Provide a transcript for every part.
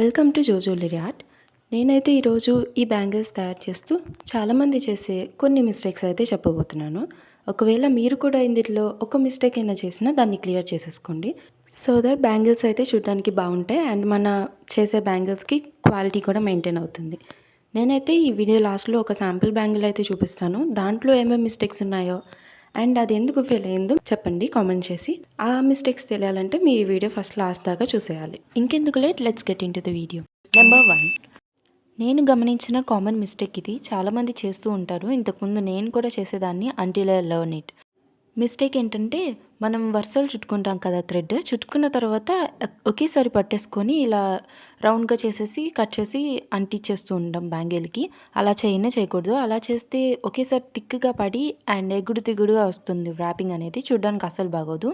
Welcome to జోజోలిరి art నేనైతే ఈరోజు ఈ బ్యాంగిల్స్ తయారు చేస్తూ చాలామంది చేసే కొన్ని మిస్టేక్స్ అయితే చెప్పబోతున్నాను. ఒకవేళ మీరు కూడా ఇందులో ఒక మిస్టేక్ అయినా చేసినా దాన్ని క్లియర్ చేసేసుకోండి. సో దట్ బ్యాంగిల్స్ అయితే చూడడానికి బాగుంటాయి అండ్ మన చేసే బ్యాంగిల్స్కి క్వాలిటీ కూడా మెయింటైన్ అవుతుంది. నేనైతే ఈ వీడియో లాస్ట్లో ఒక శాంపుల్ బ్యాంగిల్ అయితే చూపిస్తాను. దాంట్లో ఏమేమి మిస్టేక్స్ ఉన్నాయో అండ్ అది ఎందుకు ఫెయిల్ అయిందో చెప్పండి కామెంట్ చేసి. ఆ మిస్టేక్స్ తెలియాలంటే మీరు ఈ వీడియో ఫస్ట్ లాస్ట్ దాకా చూసేయాలి. ఇంకెందుకు late let's get into the video number one నేను గమనించిన కామన్ మిస్టేక్ ఇది చాలామంది చేస్తూ ఉంటారు. ఇంతకుముందు నేను కూడా చేసేదాన్ని until I learn it mistake ఏంటంటే మనం వరుసలు చుట్టుకుంటాం కదా థ్రెడ్. చుట్టుకున్న తర్వాత ఒకేసారి పట్టేసుకొని ఇలా రౌండ్గా చేసేసి కట్ చేసి అంటించేస్తూ ఉంటాం బ్యాంగిల్కి. అలా చేయనే చేయకూడదు. అలా చేస్తే ఒకేసారి థిక్గా పడి అండ్ ఎగుడు దిగుడుగా వస్తుంది ర్యాపింగ్ అనేది. చూడడానికి అసలు బాగోదు.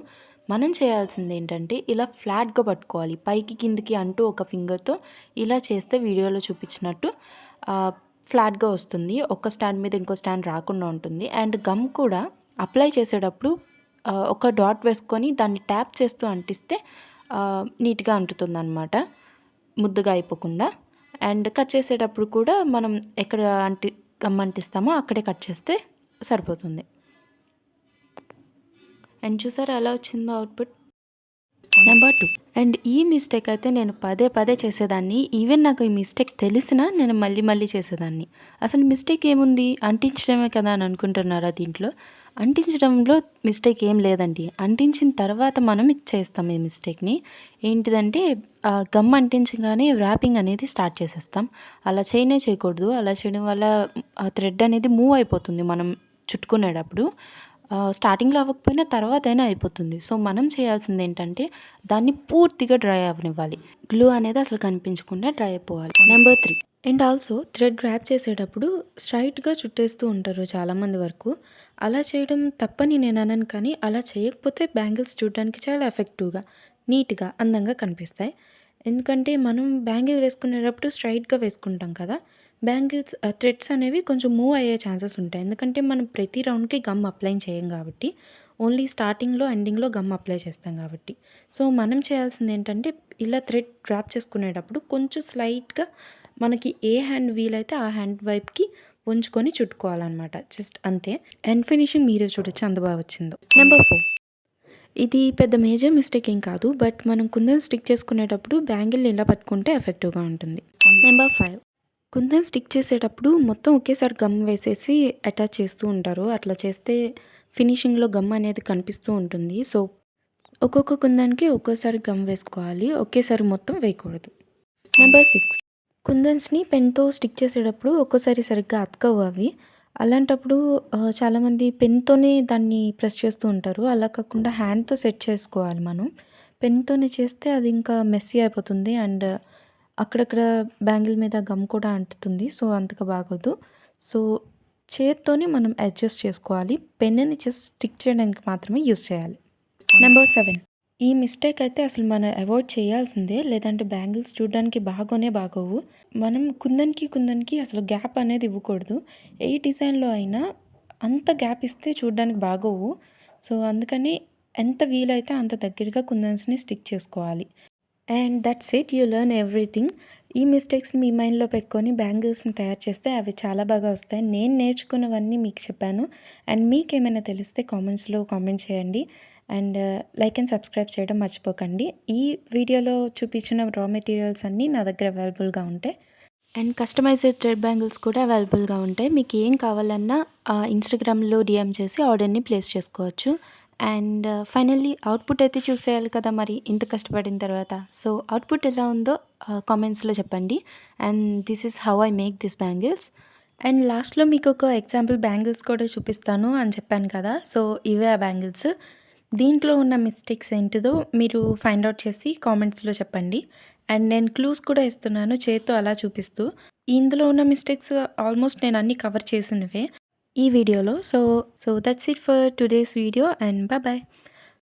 మనం చేయాల్సింది ఏంటంటే ఇలా ఫ్లాట్గా పట్టుకోవాలి. పైకి కిందికి అంటూ ఒక ఫింగర్తో ఇలా చేస్తే వీడియోలో చూపించినట్టు ఫ్లాట్గా వస్తుంది. ఒక స్టాండ్ మీద ఇంకో స్టాండ్ రాకుండా ఉంటుంది. అండ్ గమ్ కూడా అప్లై చేసేటప్పుడు ఒక డాట్ వేసుకొని దాన్ని ట్యాప్ చేస్తూ అంటిస్తే నీట్గా అంటుతుంది అనమాట ముద్దుగా అయిపోకుండా. అండ్ కట్ చేసేటప్పుడు కూడా మనం ఎక్కడ అంటి గమ్మంటిస్తామో అక్కడే కట్ చేస్తే సరిపోతుంది. అండ్ చూసారా ఎలా వచ్చిందో అవుట్పుట్? నెంబర్ టూ అండ్ ఈ మిస్టేక్ అయితే నేను పదే పదే చేసేదాన్ని. ఈవెన్ నాకు ఈ మిస్టేక్ తెలిసినా నేను మళ్ళీ మళ్ళీ చేసేదాన్ని. అసలు మిస్టేక్ ఏముంది? అంటించడమే కదా అని అనుకుంటున్నారా దీంట్లో? అంటించడంలో మిస్టేక్ ఏం లేదండి. అంటించిన తర్వాత మనం చేస్తాం ఈ మిస్టేక్ని ఏంటిదంటే గమ్ అంటించగానే ర్యాపింగ్ అనేది స్టార్ట్ చేసేస్తాం. అలా చేయనే చేయకూడదు. అలా చేయడం వల్ల ఆ థ్రెడ్ అనేది మూవ్ అయిపోతుంది మనం చుట్టుకునేటప్పుడు. స్టార్టింగ్లో అవ్వకపోయినా తర్వాత అయినా అయిపోతుంది. సో మనం చేయాల్సింది ఏంటంటే దాన్ని పూర్తిగా డ్రై అవ్వనివ్వాలి. గ్లూ అనేది అసలు కనిపించకుండా డ్రై అయిపోవాలి. Number three and also thread wrap చేసేటప్పుడు స్ట్రైట్గా చుట్టేస్తూ ఉంటారు చాలామంది వరకు. అలా చేయడం తప్పని నేను అనను కానీ అలా చేయకపోతే బ్యాంగిల్స్ చూడడానికి చాలా ఎఫెక్టివ్గా నీట్గా అందంగా కనిపిస్తాయి. ఎందుకంటే మనం బ్యాంగిల్ వేసుకునేటప్పుడు స్ట్రైట్గా వేసుకుంటాం కదా. బ్యాంగిల్స్ థ్రెడ్స్ అనేవి కొంచెం మూవ్ అయ్యే ఛాన్సెస్ ఉంటాయి. ఎందుకంటే మనం ప్రతి రౌండ్కి గమ్ అప్లై చేయం కాబట్టి ఓన్లీ స్టార్టింగ్లో ఎండింగ్లో గమ్ అప్లై చేస్తాం కాబట్టి. సో మనం చేయాల్సింది ఏంటంటే ఇలా థ్రెడ్ డ్రాప్ చేసుకునేటప్పుడు కొంచెం స్లైట్గా మనకి ఏ హ్యాండ్ వీలైతే ఆ హ్యాండ్ వైపుకి ఉంచుకొని చుట్టుకోవాలన్నమాట. జస్ట్ అంతే. అండ్ ఫినిషింగ్ మీరే చూడొచ్చు. అంత బాగా వచ్చిందో. Number four. ఇది పెద్ద మేజర్ మిస్టేక్ ఏం కాదు. బట్ మనం కుందన్ స్టిక్ చేసుకునేటప్పుడు బ్యాంగిల్ని ఇలా పట్టుకుంటే ఎఫెక్టివ్గా ఉంటుంది. Number five. కుందన్ స్టిక్ చేసేటప్పుడు మొత్తం ఒకేసారి గమ్ వేసేసి అటాచ్ చేస్తూ ఉంటారు. అట్లా చేస్తే ఫినిషింగ్లో గమ్ అనేది కనిపిస్తూ ఉంటుంది. సో ఒక్కొక్క కుందానికి ఒక్కోసారి గమ్ వేసుకోవాలి. ఒకేసారి మొత్తం వేయకూడదు. Number six. కుందన్స్ని పెన్తో స్టిక్ చేసేటప్పుడు ఒక్కోసారి సరిగ్గా అతకవు అవి అలాంటప్పుడు చాలామంది పెన్తోనే దాన్ని ప్రెస్ చేస్తూ ఉంటారు. అలా కాకుండా హ్యాండ్తో సెట్ చేసుకోవాలి మనం. పెన్తోనే చేస్తే అది ఇంకా మెస్సీ అయిపోతుంది. అండ్ అక్కడక్కడ బ్యాంగిల్ మీద గమ్ కూడా అంటుతుంది. సో అంతగా బాగోదు. సో చేత్తోనే మనం అడ్జస్ట్ చేసుకోవాలి. పెన్నుని జస్ట్ స్టిక్ చేయడానికి మాత్రమే యూస్ చేయాలి. Number seven. ఈ మిస్టేక్ అయితే అసలు మనం అవాయిడ్ చేయాల్సిందే. లేదంటే బ్యాంగిల్స్ చూడడానికి బాగోనే బాగోవు. మనం కుందనికి కుందనికి అసలు గ్యాప్ అనేది ఇవ్వకూడదు. ఏ డిజైన్లో అయినా అంత గ్యాప్ ఇస్తే చూడడానికి బాగోవు. సో అందుకని ఎంత వీలైతే అంత దగ్గరగా కుందన్స్ని స్టిక్ చేసుకోవాలి. And that's it you learn everything ఈ మిస్టేక్స్ని మీ మైండ్లో పెట్టుకొని బ్యాంగిల్స్ని తయారు చేస్తే అవి చాలా బాగా వస్తాయి. నేను నేర్చుకున్నవన్నీ మీకు చెప్పాను. అండ్ మీకు ఏమైనా తెలిస్తే కామెంట్స్లో కామెంట్ చేయండి. అండ్ లైక్ అండ్ సబ్స్క్రైబ్ చేయడం మర్చిపోకండి. ఈ వీడియోలో చూపించిన రా మెటీరియల్స్ అన్నీ నా దగ్గర అవైలబుల్గా ఉంటాయి. అండ్ కస్టమైజ్డ్ థ్రెడ్ బ్యాంగిల్స్ కూడా అవైలబుల్గా ఉంటాయి. మీకు ఏం కావాలన్నా uh, ఇన్స్టాగ్రామ్లో డిఎం చేసి ఆర్డర్ని ప్లేస్ చేసుకోవచ్చు. అండ్ ఫైనల్లీ అవుట్పుట్ అయితే చూసేయాలి కదా మరి ఇంత కష్టపడిన తర్వాత. సో అవుట్పుట్ ఎలా ఉందో కామెంట్స్లో చెప్పండి. And this is how I make this bangles. And లాస్ట్లో మీకు ఒక ఎగ్జాంపుల్ బ్యాంగిల్స్ కూడా చూపిస్తాను అని చెప్పాను కదా. సో ఇవే ఆ బ్యాంగిల్స్. దీంట్లో ఉన్న మిస్టేక్స్ ఏంటిదో మీరు ఫైండ్ అవుట్ చేసి కామెంట్స్లో చెప్పండి. అండ్ నేను క్లూస్ కూడా ఇస్తున్నాను చేత్తో అలా చూపిస్తూ. ఇందులో ఉన్న మిస్టేక్స్ ఆల్మోస్ట్ నేను అన్నీ కవర్ చేసినవే. ఈ వీడియోలో. So so that's it for today's video and bye bye